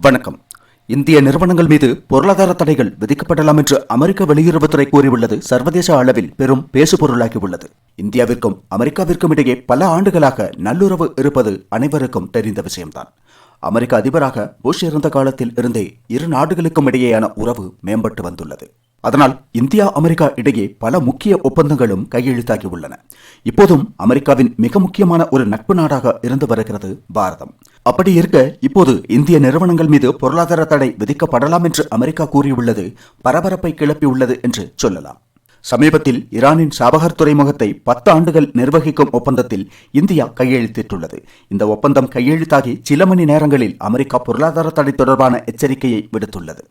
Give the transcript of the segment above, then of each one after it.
வணக்கம். இந்திய நிறுவனங்கள் மீது பொருளாதார தடைகள் விதிக்கப்படலாம் என்று அமெரிக்க வெளியுறவுத்துறை கூறியுள்ளது. சர்வதேச அளவில் பெரும் பேசுபொருளாகியுள்ளது. இந்தியாவிற்கும் அமெரிக்காவிற்கும் இடையே பல ஆண்டுகளாக நல்லுறவு இருப்பது அனைவருக்கும் தெரிந்த விஷயம்தான். அமெரிக்க அதிபராக புஷ் இருந்த காலத்தில் இருந்தே இரு நாடுகளுக்கும் இடையேயான உறவு மேம்பட்டு வந்துள்ளது. அதனால் இந்தியா அமெரிக்கா இடையே பல முக்கிய ஒப்பந்தங்களும் கையெழுத்தாகி உள்ளன. இப்போதும் அமெரிக்காவின் மிக முக்கியமான ஒரு நட்பு நாடாக இருந்து வருகிறது பாரதம். அப்படி இருக்க இப்போது இந்திய நிறுவனங்கள் மீது பொருளாதார தடை விதிக்கப்படலாம் என்று அமெரிக்கா கூறியுள்ளது பரபரப்பை கிளப்பியுள்ளது என்று சொல்லலாம். சமீபத்தில் ஈரானின் சாபகர் துறைமுகத்தை பத்து ஆண்டுகள் நிர்வகிக்கும் ஒப்பந்தத்தில் இந்தியா கையெழுத்திட்டுள்ளது. இந்த ஒப்பந்தம் கையெழுத்தாகி சில மணி நேரங்களில் அமெரிக்கா பொருளாதார தடை தொடர்பான எச்சரிக்கையை விடுத்துள்ளது.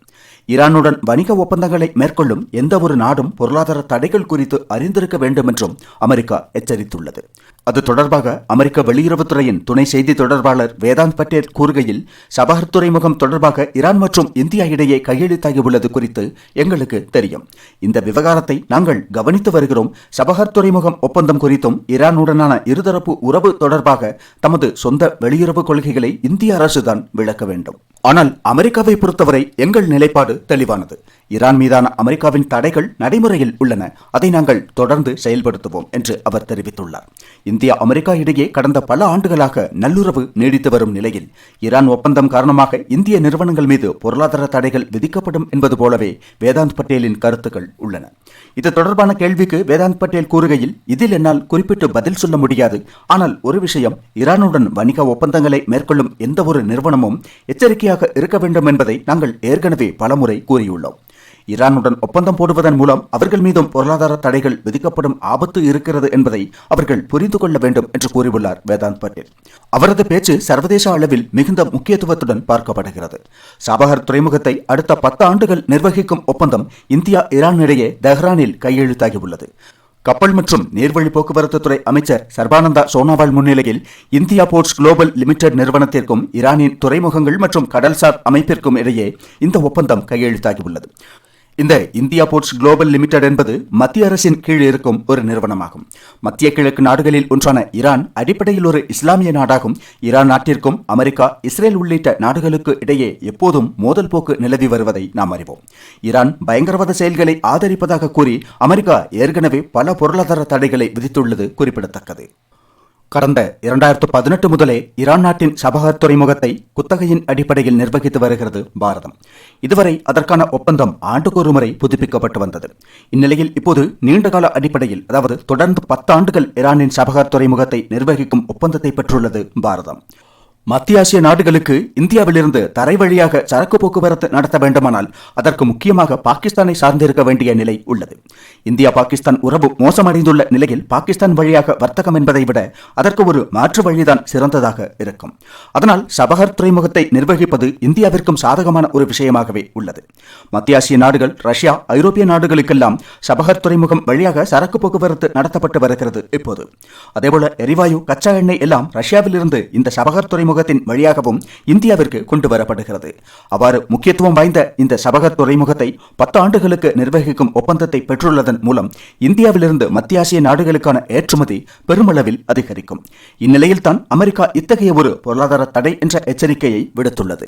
ஈரானுடன் வணிக ஒப்பந்தங்களை மேற்கொள்ளும் எந்த ஒரு நாடும் பொருளாதார தடைகள் குறித்து அறிந்திருக்க வேண்டும் என்றும் அமெரிக்கா எச்சரித்துள்ளது. அது தொடர்பாக அமெரிக்க வெளியுறவுத்துறையின் துணை செய்தி தொடர்பாளர் வேதாந்த் பட்டேல் கூறுகையில் சபஹர் துறைமுகம் தொடர்பாக ஈரான் மற்றும் இந்தியா இடையே கையெழுத்தாகியுள்ளது குறித்து எங்களுக்கு தெரியும். இந்த விவகாரத்தை நாங்கள் கவனித்து வருகிறோம். சபஹர் துறைமுகம் ஒப்பந்தம் குறித்தும் ஈரானுடனான இருதரப்பு உறவு தொடர்பாக தமது சொந்த வெளியுறவு கொள்கைகளை இந்திய அரசுதான் விளக்க வேண்டும். ஆனால் அமெரிக்காவை பொறுத்தவரை எங்கள் நிலைப்பாடு தெளிவானது. ஈரான் மீதான அமெரிக்காவின் தடைகள் நடைமுறையில் உள்ளன. அதை நாங்கள் தொடர்ந்து செயல்படுத்துவோம் என்று அவர் தெரிவித்துள்ளார். இந்தியா அமெரிக்கா இடையே கடந்த பல ஆண்டுகளாக நல்லுறவு நீடித்து வரும் நிலையில் ஈரான் ஒப்பந்தம் காரணமாக இந்திய நிறுவனங்கள் மீது பொருளாதார தடைகள் விதிக்கப்படும் என்பது போலவே வேதாந்த் பட்டேலின் கருத்துக்கள் உள்ளன. இது தொடர்பான கேள்விக்கு வேதாந்த் பட்டேல் கூறுகையில் இதில் என்னால் குறிப்பிட்டு பதில் சொல்ல முடியாது. ஆனால் ஒரு விஷயம் ஈரானுடன் வணிக ஒப்பந்தங்களை மேற்கொள்ளும் எந்த ஒரு நிறுவனமும் எச்சரிக்கையாக இருக்க வேண்டும் என்பதை நாங்கள் ஏற்கனவே பலமுறை கூறியுள்ளோம். ஈரானுடன் ஒப்பந்தம் போடுவதன் மூலம் அவர்கள் மீதும் பொருளாதார தடைகள் விதிக்கப்படும் ஆபத்து இருக்கிறது என்பதை அவர்கள் புரிந்து கொள்ள வேண்டும் என்று கூறியுள்ளார் வேதாந்த் பட்டேல். அவரது பேச்சு சர்வதேச அளவில் மிகுந்த முக்கியத்துவத்துடன் பார்க்கப்படுகிறது. சாபகர் துறைமுகத்தை அடுத்த பத்து ஆண்டுகள் நிர்வகிக்கும் ஒப்பந்தம் இந்தியா ஈரான் இடையே தெஹ்ரானில் கையெழுத்தாகியுள்ளது. கப்பல் மற்றும் நீர்வழி போக்குவரத்து துறை அமைச்சர் சர்பானந்தா சோனாவால் முன்னிலையில் இந்தியா போர்ட்ஸ் குளோபல் லிமிடெட் நிறுவனத்திற்கும் ஈரானின் துறைமுகங்கள் மற்றும் கடல்சார் அமைப்பிற்கும் இடையே இந்த ஒப்பந்தம் கையெழுத்தாகியுள்ளது. இந்த இந்தியா போர்ட்ஸ் குளோபல் லிமிடெட் என்பது மத்திய அரசின் கீழ் இருக்கும் ஒரு நிறுவனமாகும். மத்திய கிழக்கு நாடுகளில் ஒன்றான ஈரான் அடிப்படையில் ஒரு இஸ்லாமிய நாடாகும். ஈரான் நாட்டிற்கும் அமெரிக்கா இஸ்ரேல் உள்ளிட்ட நாடுகளுக்கு இடையே எப்போதும் மோதல் போக்கு நிலவி வருவதை நாம் அறிவோம். ஈரான் பயங்கரவாத செயல்களை ஆதரிப்பதாக கூறி அமெரிக்கா ஏற்கனவே பல பொருளாதார தடைகளை விதித்துள்ளது குறிப்பிடத்தக்கது. கடந்த இரண்டாயிரத்து பதினெட்டு முதலே ஈரான் நாட்டின் சபகர் துறைமுகத்தை குத்தகையின் அடிப்படையில் நிர்வகித்து வருகிறது பாரதம். இதுவரை அதற்கான ஒப்பந்தம் ஆண்டுக்கு ஒரு முறை புதுப்பிக்கப்பட்டு வந்தது. இந்நிலையில் இப்போது நீண்டகால அடிப்படையில் அதாவது தொடர்ந்து பத்து ஆண்டுகள் ஈரானின் சபகர் துறைமுகத்தை நிர்வகிக்கும் ஒப்பந்தத்தை பெற்றுள்ளது பாரதம். மத்திய ஆசிய நாடுகளுக்கு இந்தியாவிலிருந்து தரை வழியாக சரக்கு போக்குவரத்து நடத்த வேண்டுமானால் அதற்கு முக்கியமாக பாகிஸ்தானை சார்ந்திருக்க வேண்டிய நிலை உள்ளது. இந்தியா பாகிஸ்தான் உறவு மோசமடைந்துள்ள நிலையில் பாகிஸ்தான் வழியாக வர்த்தகம் என்பதை விட அதற்கு ஒரு மாற்று வழிதான் சிறந்ததாக இருக்கும். அதனால் சபகர் துறைமுகத்தை நிர்வகிப்பது இந்தியாவிற்கும் சாதகமான ஒரு விஷயமாகவே உள்ளது. மத்திய ஆசிய நாடுகள் ரஷ்யா ஐரோப்பிய நாடுகளுக்கெல்லாம் சபகர் துறைமுகம் வழியாக சரக்கு போக்குவரத்து நடத்தப்பட்டு வருகிறது இப்போது. அதேபோல எரிவாயு கச்சா எண்ணெய் எல்லாம் ரஷ்யாவிலிருந்து இந்த சபகர் துறைமுகம் துறைமுகத்தின் வழியாகவும் இந்தியாவிற்கு கொண்டு வரப்படுகிறது. அவ்வாறு முக்கியத்துவம் வாய்ந்த இந்த சபகர் துறைமுகத்தை பத்து ஆண்டுகளுக்கு நிர்வகிக்கும் ஒப்பந்தத்தை பெற்றுள்ளதன் மூலம் இந்தியாவிலிருந்து மத்திய ஆசிய நாடுகளுக்கான ஏற்றுமதி பெருமளவில் அதிகரிக்கும். இந்நிலையில் தான் அமெரிக்கா இத்தகைய ஒரு பொருளாதார தடை என்ற எச்சரிக்கையை விடுத்துள்ளது.